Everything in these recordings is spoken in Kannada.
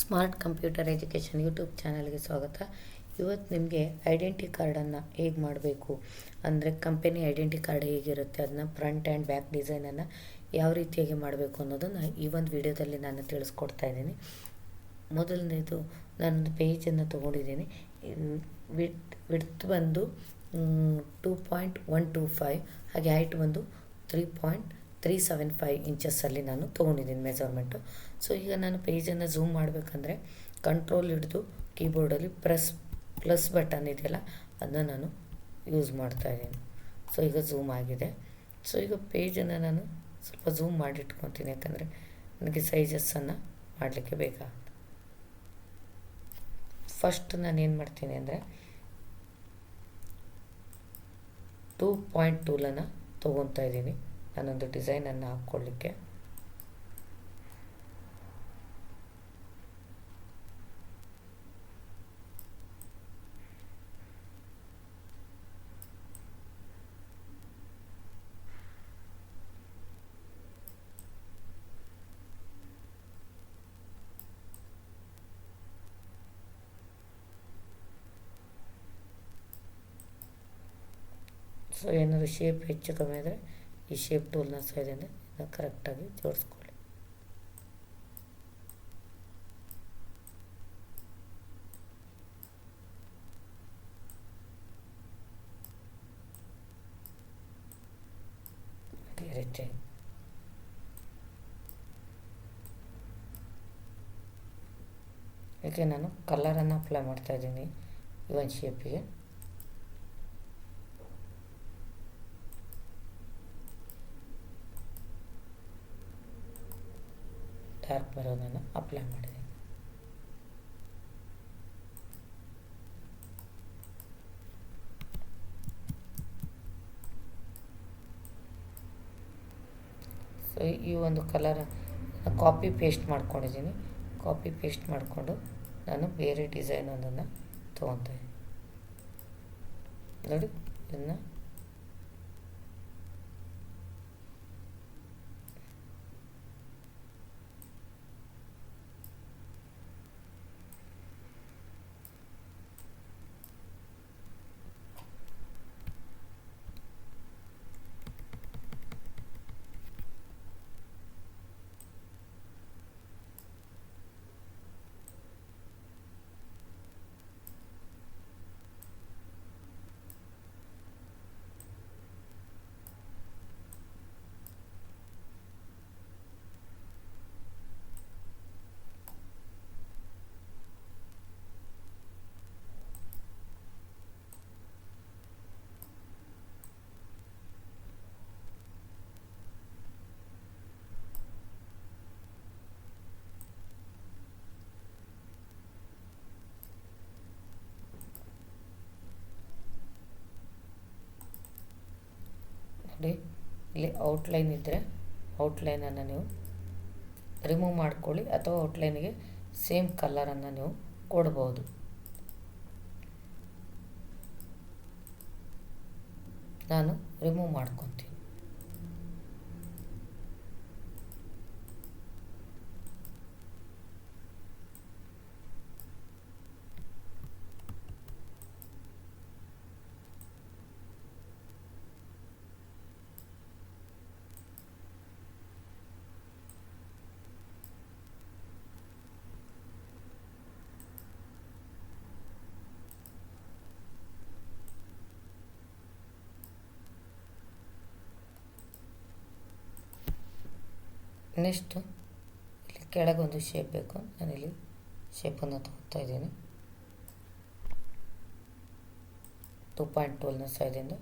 ಸ್ಮಾರ್ಟ್ ಕಂಪ್ಯೂಟರ್ ಎಜುಕೇಷನ್ ಯೂಟ್ಯೂಬ್ ಚಾನಲ್ಗೆ ಸ್ವಾಗತ. ಇವತ್ತು ನಿಮಗೆ ಐಡೆಂಟಿ ಕಾರ್ಡನ್ನು ಹೇಗೆ ಮಾಡಬೇಕು? ಅಂದರೆ ಕಂಪನಿ ಐಡೆಂಟಿ ಕಾರ್ಡ್ ಹೇಗಿರುತ್ತೆ ಅದನ್ನ ಫ್ರಂಟ್ ಆ್ಯಂಡ್ ಬ್ಯಾಕ್ ಡಿಸೈನನ್ನು ಯಾವ ರೀತಿಯಾಗಿ ಮಾಡಬೇಕು ಅನ್ನೋದನ್ನು ಈ ಒಂದು ವಿಡಿಯೋದಲ್ಲಿ ನಾನು ತಿಳಿಸ್ಕೊಡ್ತಾ ಇದ್ದೀನಿ. ಮೊದಲನೇದು ನಾನೊಂದು ಪೇಜನ್ನು ತೊಗೊಂಡಿದ್ದೀನಿ. ವಿಡ್ ವಿಡ್ತ್ ಬಂದು two point one two five, ಹಾಗೆ ಹೈಟ್ ಬಂದು three point three seven five ಇಂಚಸ್ಸಲ್ಲಿ ನಾನು ತೊಗೊಂಡಿದ್ದೀನಿ ಮೆಜರ್ಮೆಂಟು ಸೊ ಈಗ ನಾನು ಪೇಜನ್ನು ಝೂಮ್ ಮಾಡಬೇಕಂದ್ರೆ ಕಂಟ್ರೋಲ್ ಹಿಡಿದು ಕೀಬೋರ್ಡಲ್ಲಿ ಪ್ರೆಸ್ ಪ್ಲಸ್ ಬಟನ್ ಇದೆಯಲ್ಲ ಅದನ್ನ ನಾನು ಯೂಸ್ ಮಾಡ್ತಾ ಇದ್ದೀನಿ. ಸೊ ಈಗ ಝೂಮ್ ಆಗಿದೆ. ಸೊ ಈಗ ಪೇಜನ್ನು ನಾನು ಸ್ವಲ್ಪ ಝೂಮ್ ಮಾಡಿಟ್ಕೊತೀನಿ, ಯಾಕಂದರೆ ನನಗೆ ಸೈಜಸ್ಸನ್ನು ಮಾಡಲಿಕ್ಕೆ ಬೇಕಾಗುತ್ತೆ ಫಸ್ಟ್ ನಾನು ಏನು ಮಾಡ್ತೀನಿ ಅಂದರೆ ಟೂ ಪಾಯಿಂಟ್ ಟೂಲನ್ನು ತೊಗೊತಾ ಇದ್ದೀನಿ. ನಾನೊಂದು ಡಿಸೈನನ್ನು ಹಾಕ್ಕೊಳ್ಳಿಕ್ಕೆ. ಸೊ ಏನಾದರೂ ಶೇಪ್ ಹೆಚ್ಚು ಕಮ್ಮಿ ಆದರೆ ಈ ಶೇಪ್ ಟೂಲ್ನ ಸಹಾಯದಿಂದ ಕರೆಕ್ಟಾಗಿ ಜೋಡಿಸ್ಕೊಳ್ಳಿ. ಅದೇ ಯಾಕೆ ನಾನು ಕಲರನ್ನು ಅಪ್ಲೈ ಮಾಡ್ತಾ ಇದ್ದೀನಿ ಈ ಒಂದು ಶೇಪಿಗೆ ಡಾರ್ಕ್ ಬರೋದನ್ನು ಅಪ್ಲೈ ಮಾಡಿದೆ. ಸೊ ಈ ಒಂದು ಕಲರ್ ಕಾಪಿ ಪೇಸ್ಟ್ ಮಾಡ್ಕೊಂಡಿದ್ದೀನಿ. ಕಾಪಿ ಪೇಸ್ಟ್ ಮಾಡಿಕೊಂಡು ನಾನು ಬೇರೆ ಡಿಸೈನ್ ಒಂದನ್ನು ತೊಗೊತಾ ಇದ್ದೀನಿ. ನೋಡಿ, ಇದನ್ನು ನೋಡಿ ಇಲ್ಲಿ ಔಟ್ಲೈನ್ ಇದ್ದರೆ ಔಟ್ಲೈನನ್ನು ನೀವು ರಿಮೂವ್ ಮಾಡ್ಕೊಳ್ಳಿ ಅಥವಾ ಔಟ್ಲೈನಿಗೆ ಸೇಮ್ ಕಲರನ್ನು ನೀವು ಕೊಡ್ಬೋದು. ನಾನು ರಿಮೂವ್ ಮಾಡ್ಕೊತೀನಿ. ನೆಕ್ಸ್ಟು ಇಲ್ಲಿ ಕೆಳಗೊಂದು ಶೇಪ್ ಬೇಕು. ನಾನಿಲ್ಲಿ ಶೇಪನ್ನು ತಗೋತಾ ಇದ್ದೀನಿ. ಟು ಪಾಯಿಂಟ್ ಟೂಲ್ನ ಸೈದಿಂದ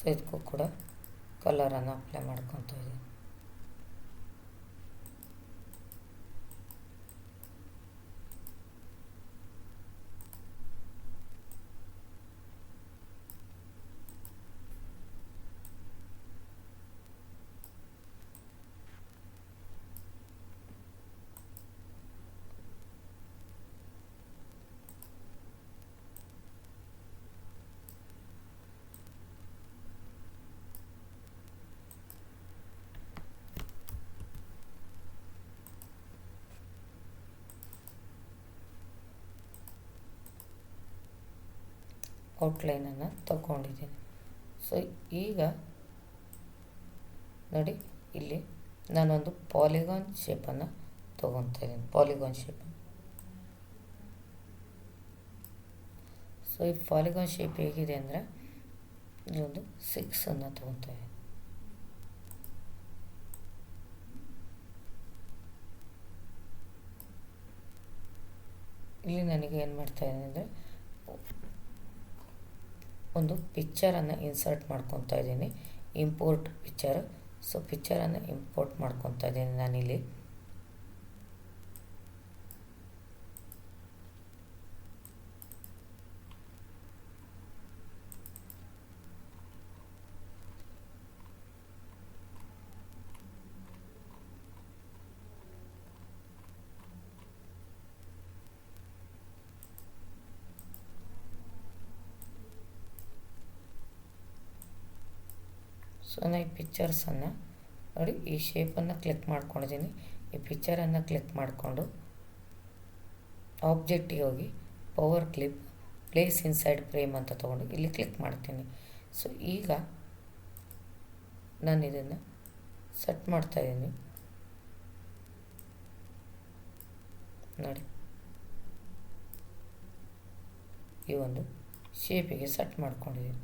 ಸೊ ಇದಕ್ಕೂ ಕೂಡ ಕಲರನ್ನು ಅಪ್ಲೈ ಮಾಡ್ಕೊತಾ ಇದ್ದೀನಿ. ಔಟ್ಲೈನನ್ನು ತಗೊಂಡಿದ್ದೀನಿ. ಸೊ ಈಗ ನೋಡಿ, ಇಲ್ಲಿ ನಾನೊಂದು ಪಾಲಿಗಾನ್ ಶೇಪನ್ನು ತೊಗೊತಾ ಇದ್ದೀನಿ. ಪಾಲಿಗಾನ್ ಶೇಪ್ ಸೊ ಈ ಪಾಲಿಗಾನ್ ಶೇಪ್ ಹೇಗಿದೆ ಅಂದರೆ, ಇದೊಂದು ಸಿಕ್ಸನ್ನು ತೊಗೊತಾ ಇದ್ದೀನಿ. ಇಲ್ಲಿ ನನಗೆ ಏನು ಮಾಡ್ತಾ ಇದ್ದೀನಿ ಅಂದರೆ ಒಂದು ಪಿಕ್ಚರನ್ನು ಇನ್ಸರ್ಟ್ ಮಾಡ್ಕೊತಾ ಇದ್ದೀನಿ. ಇಂಪೋರ್ಟ್ ಪಿಕ್ಚರ್ ಸೊ ಪಿಕ್ಚರನ್ನು ಇಂಪೋರ್ಟ್ ಮಾಡ್ಕೊತಾ ಇದ್ದೀನಿ ನಾನಿಲ್ಲಿ. ಸೊ ನಾನು ಈ ಪಿಕ್ಚರ್ಸನ್ನು ನೋಡಿ, ಈ ಶೇಪನ್ನು ಕ್ಲಿಕ್ ಮಾಡ್ಕೊಂಡಿದ್ದೀನಿ ಈ ಪಿಕ್ಚರನ್ನು ಕ್ಲಿಕ್ ಮಾಡಿಕೊಂಡು ಆಬ್ಜೆಕ್ಟಿಗೆ ಹೋಗಿ power clip place inside frame ಅಂತ ತೊಗೊಂಡು ಇಲ್ಲಿ ಕ್ಲಿಕ್ ಮಾಡ್ತೀನಿ. ಸೊ ಈಗ ನಾನು ಇದನ್ನು ಸೆಟ್ ಮಾಡ್ತಾಯಿದ್ದೀನಿ ನೋಡಿ. ಈ ಒಂದು ಶೇಪಿಗೆ ಸೆಟ್ ಮಾಡ್ಕೊಂಡಿದ್ದೀನಿ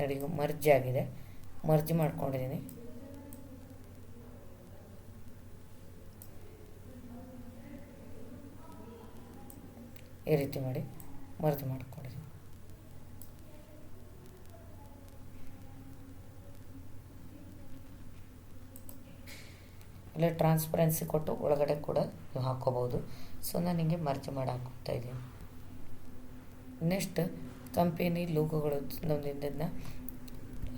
ನೋಡಿ ಈಗ ಮರ್ಜ್ ಆಗಿದೆ. ಮರ್ಜ್ ಮಾಡ್ಕೊಂಡಿದ್ದೀನಿ ಈ ರೀತಿ ಮಾಡಿ ಮರ್ಜ್ ಮಾಡ್ಕೊಂಡಿದ್ದೀನಿ ಇಲ್ಲ ಟ್ರಾನ್ಸ್ಪರೆನ್ಸಿ ಕೊಟ್ಟು ಒಳಗಡೆ ಕೂಡ ನೀವು ಹಾಕೋಬೋದು ಸೊ ನಾನು ಹಿಂಗೆ ಮರ್ಜ್ ಮಾಡಿ ಹಾಕೋತಾ ಇದ್ದೀನಿ. ನೆಕ್ಸ್ಟ್ ಕಂಪೆನಿ ಲೋಗೋಗಳು ಒಂದೊಂದನ್ನು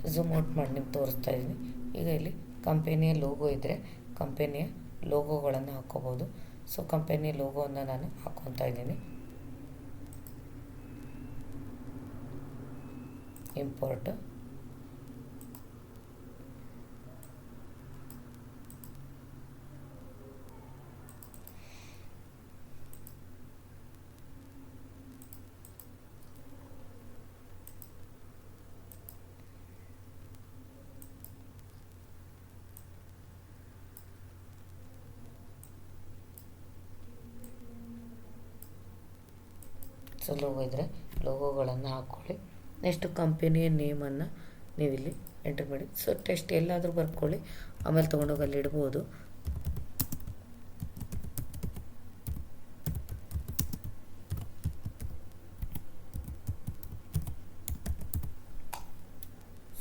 ಝೂಮ್ ಔಟ್ ಮಾಡಿ ನಿಮ್ಗೆ ತೋರಿಸ್ತಾ ಇದ್ದೀನಿ. ಈಗ ಇಲ್ಲಿ ಕಂಪೆನಿಯ ಲೋಗೋ ಇದ್ದರೆ ಕಂಪೆನಿಯ ಲೋಗೋಗಳನ್ನು ಹಾಕ್ಕೋಬೋದು. ಸೊ ಕಂಪೆನಿಯ ಲೋಗೋವನ್ನು ನಾನು ಹಾಕ್ಕೊತಾ ಇದ್ದೀನಿ. ಇಂಪೋರ್ಟ್ ಸೊ ಲೋಗೋ ಇದ್ದರೆ ಲೋಗೋಗಳನ್ನು ಹಾಕ್ಕೊಳ್ಳಿ ನೆಕ್ಸ್ಟ್ ಕಂಪೆನಿಯ ನೇಮನ್ನು ನೀವಿಲ್ಲಿ ಎಂಟ್ರಿ ಮಾಡಿ. ಸೊ ಟೆಸ್ಟ್ ಎಲ್ಲಾದರೂ ಬರ್ಕೊಳ್ಳಿ. ಆಮೇಲೆ ತೊಗೊಂಡೋಗಿ ಅಲ್ಲಿ ಇಡ್ಬೋದು.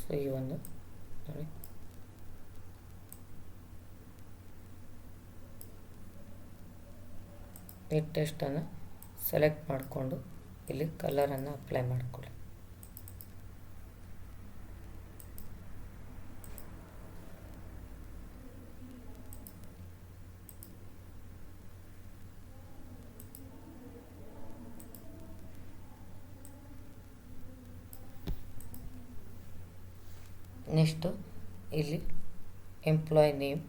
ಸೊ ಈ ಒಂದು ನೋಡಿ. ಈ ಟೆಸ್ಟನ್ನು ಸೆಲೆಕ್ಟ್ ಮಾಡಿಕೊಂಡು ಇಲ್ಲಿ ಕಲರನ್ನು ಅಪ್ಲೈ ಮಾಡಿಕೊಳ್ಳಿ. ನೆಕ್ಸ್ಟು ಇಲ್ಲಿ ಎಂಪ್ಲಾಯ್ ನೇಮ್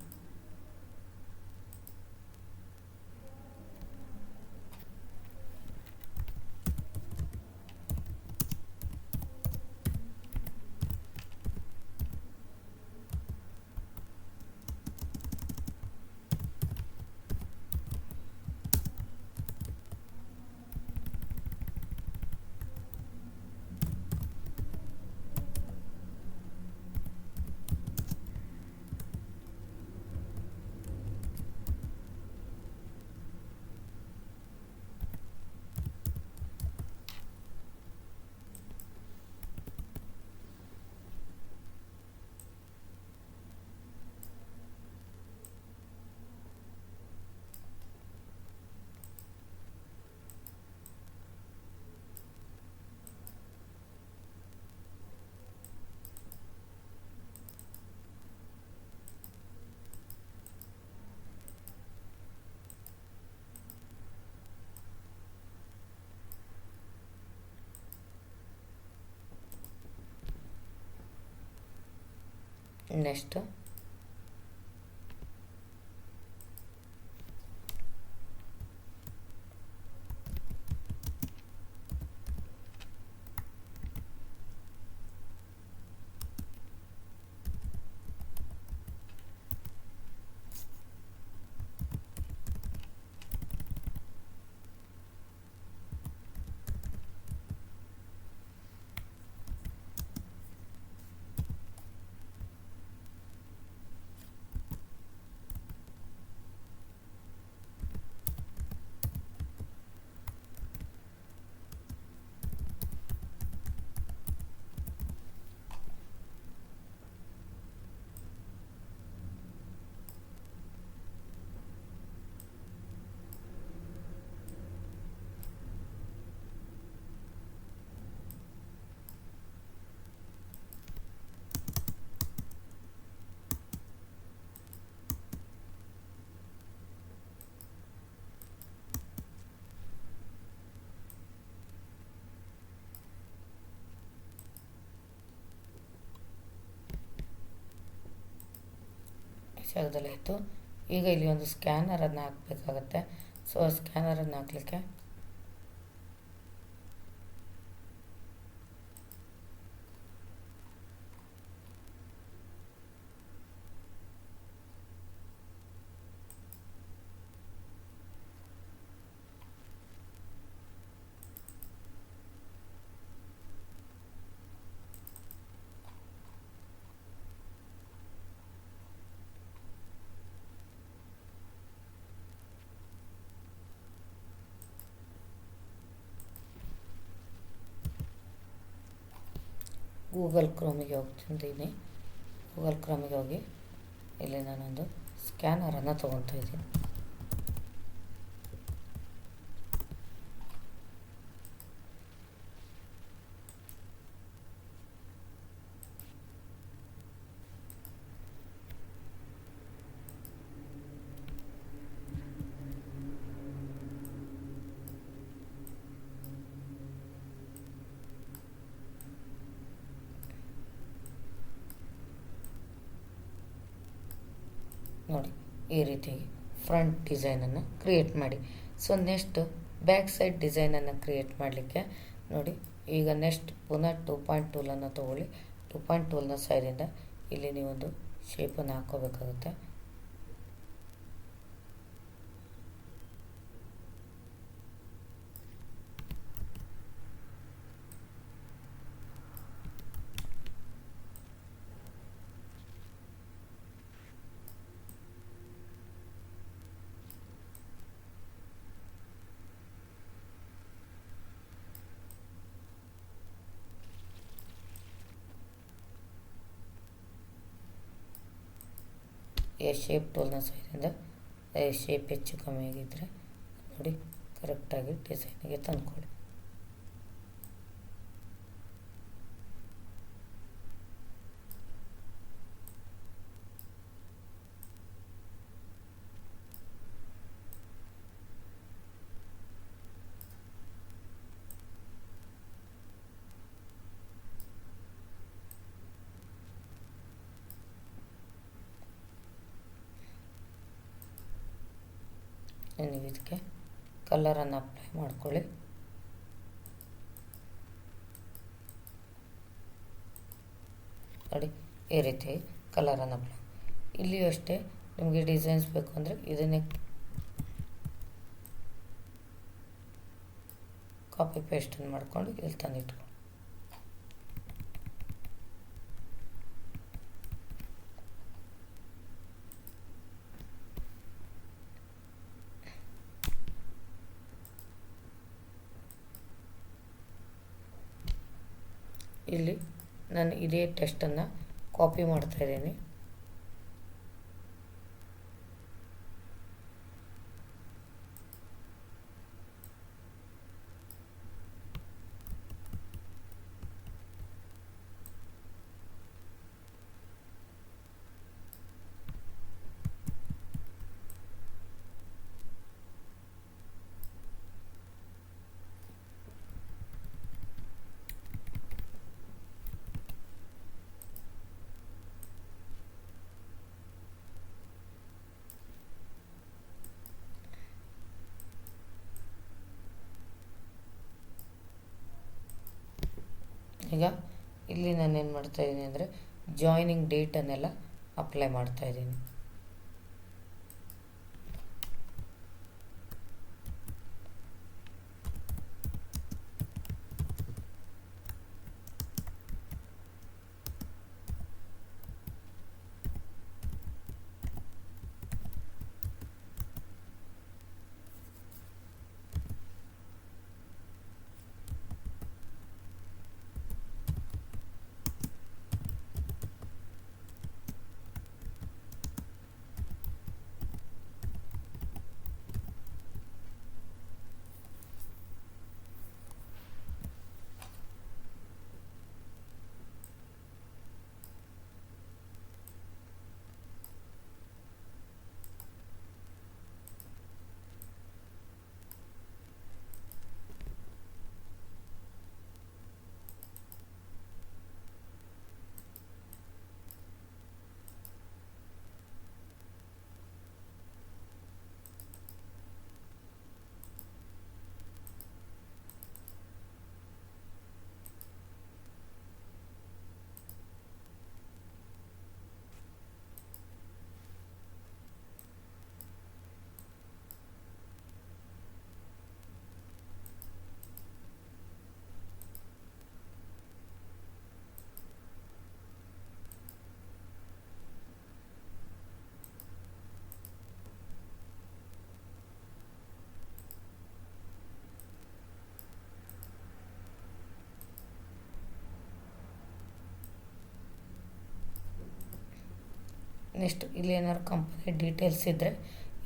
нещо. ಜಾಗದಲ್ಲಿ ಆಯಿತು. ಈಗ ಇಲ್ಲಿ ಒಂದು ಸ್ಕ್ಯಾನರನ್ನು ಹಾಕಬೇಕಾಗತ್ತೆ. ಸೊ ಆ ಸ್ಕ್ಯಾನರನ್ನು ಹಾಕ್ಲಿಕ್ಕೆ ಗೂಗಲ್ ಕ್ರೋಮಿಗೆ ಹೋಗ್ತಿದ್ದೀನಿ ಗೂಗಲ್ ಕ್ರೋಮಿಗೆ ಹೋಗಿ ಇಲ್ಲಿ ನಾನೊಂದು ಸ್ಕ್ಯಾನರನ್ನು ತೊಗೊತಾ ಇದ್ದೀನಿ. ನೋಡಿ, ಈ ರೀತಿಯಾಗಿ ಫ್ರಂಟ್ ಡಿಸೈನನ್ನು ಕ್ರಿಯೇಟ್ ಮಾಡಿ. ಸೊ ನೆಕ್ಸ್ಟ್ ಬ್ಯಾಕ್ ಸೈಡ್ ಡಿಸೈನನ್ನು ಕ್ರಿಯೇಟ್ ಮಾಡಲಿಕ್ಕೆ ನೋಡಿ, ಈಗ ನೆಕ್ಸ್ಟ್ ಪುನಃ ಟೂ ಪಾಯಿಂಟ್ ಟೂಲನ್ನು ತೊಗೊಳ್ಳಿ. ಟೂ ಪಾಯಿಂಟ್ ಟೂಲ್ನ ಸೈಡಿಂದ ಇಲ್ಲಿ ನೀವೊಂದು ಶೇಪನ್ನು ಹಾಕ್ಕೋಬೇಕಾಗುತ್ತೆ ಈ ಶೇಪ್ ಟೂಲ್ನ ಸೈಡಿಂದ ಶೇಪ್ ಹೆಚ್ಚು ಕಮ್ಮಿ ಆಗಿದ್ದರೆ ನೋಡಿ ಕರೆಕ್ಟಾಗಿ ಡಿಸೈನಿಗೆ ತಂದ್ಕೊಳ್ಳಿ ನೀವು ಇದಕ್ಕೆ ಕಲರನ್ನು ಅಪ್ಲೈ ಮಾಡ್ಕೊಳ್ಳಿ. ನೋಡಿ, ಈ ರೀತಿ ಕಲರನ್ನು ಅಪ್ಲೈ ಇಲ್ಲಿಯೂ ಅಷ್ಟೇ ನಿಮಗೆ ಡಿಸೈನ್ಸ್ ಬೇಕು ಅಂದರೆ ಇದನ್ನೇ ಕಾಪಿ ಪೇಸ್ಟನ್ನು ಮಾಡ್ಕೊಂಡು ಇಲ್ಲಿ ತಂದಿಟ್ಕೊಳ್ಳಿ ಇಲ್ಲಿ ನಾನು ಇದೇ ಟೆಸ್ಟನ್ನು ಕಾಪಿ ಮಾಡ್ತಾ ಈಗ ಇಲ್ಲಿ ನಾನು ಏನು ಮಾಡ್ತಾಯಿದ್ದೀನಿ ಅಂದರೆ ಜಾಯ್ನಿಂಗ್ ಡೇಟನ್ನೆಲ್ಲ ಅಪ್ಲೈ ಮಾಡ್ತಾ ನೆಕ್ಸ್ಟ್ ಇಲ್ಲಿ ಏನಾದ್ರು ಕಂಪನಿ ಡೀಟೇಲ್ಸ್ ಇದ್ದರೆ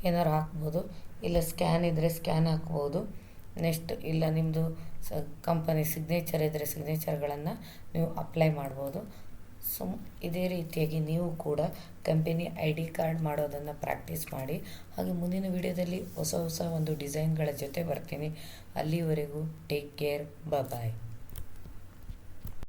ಏನಾದ್ರು ಹಾಕ್ಬೋದು. ಇಲ್ಲ ಸ್ಕ್ಯಾನ್ ಇದ್ದರೆ ಸ್ಕ್ಯಾನ್ ಹಾಕ್ಬೋದು. ನೆಕ್ಸ್ಟ್ ಇಲ್ಲ ನಿಮ್ಮದು ಸ ಕಂಪನಿ ಸಿಗ್ನೇಚರ್ ಇದ್ದರೆ ಸಿಗ್ನೇಚರ್ಗಳನ್ನು ನೀವು ಅಪ್ಲೈ ಮಾಡ್ಬೋದು. ಸೊ ಇದೇ ರೀತಿಯಾಗಿ ನೀವು ಕೂಡ ಕಂಪನಿ ಐ ಡಿ ಕಾರ್ಡ್ ಮಾಡೋದನ್ನು ಪ್ರಾಕ್ಟೀಸ್ ಮಾಡಿ. ಹಾಗೆ ಮುಂದಿನ ವಿಡಿಯೋದಲ್ಲಿ ಹೊಸ ಹೊಸ ಒಂದು ಡಿಸೈನ್ಗಳ ಜೊತೆ ಬರ್ತೀನಿ. ಅಲ್ಲಿವರೆಗೂ ಟೇಕ್ ಕೇರ್ ಬಾಯ್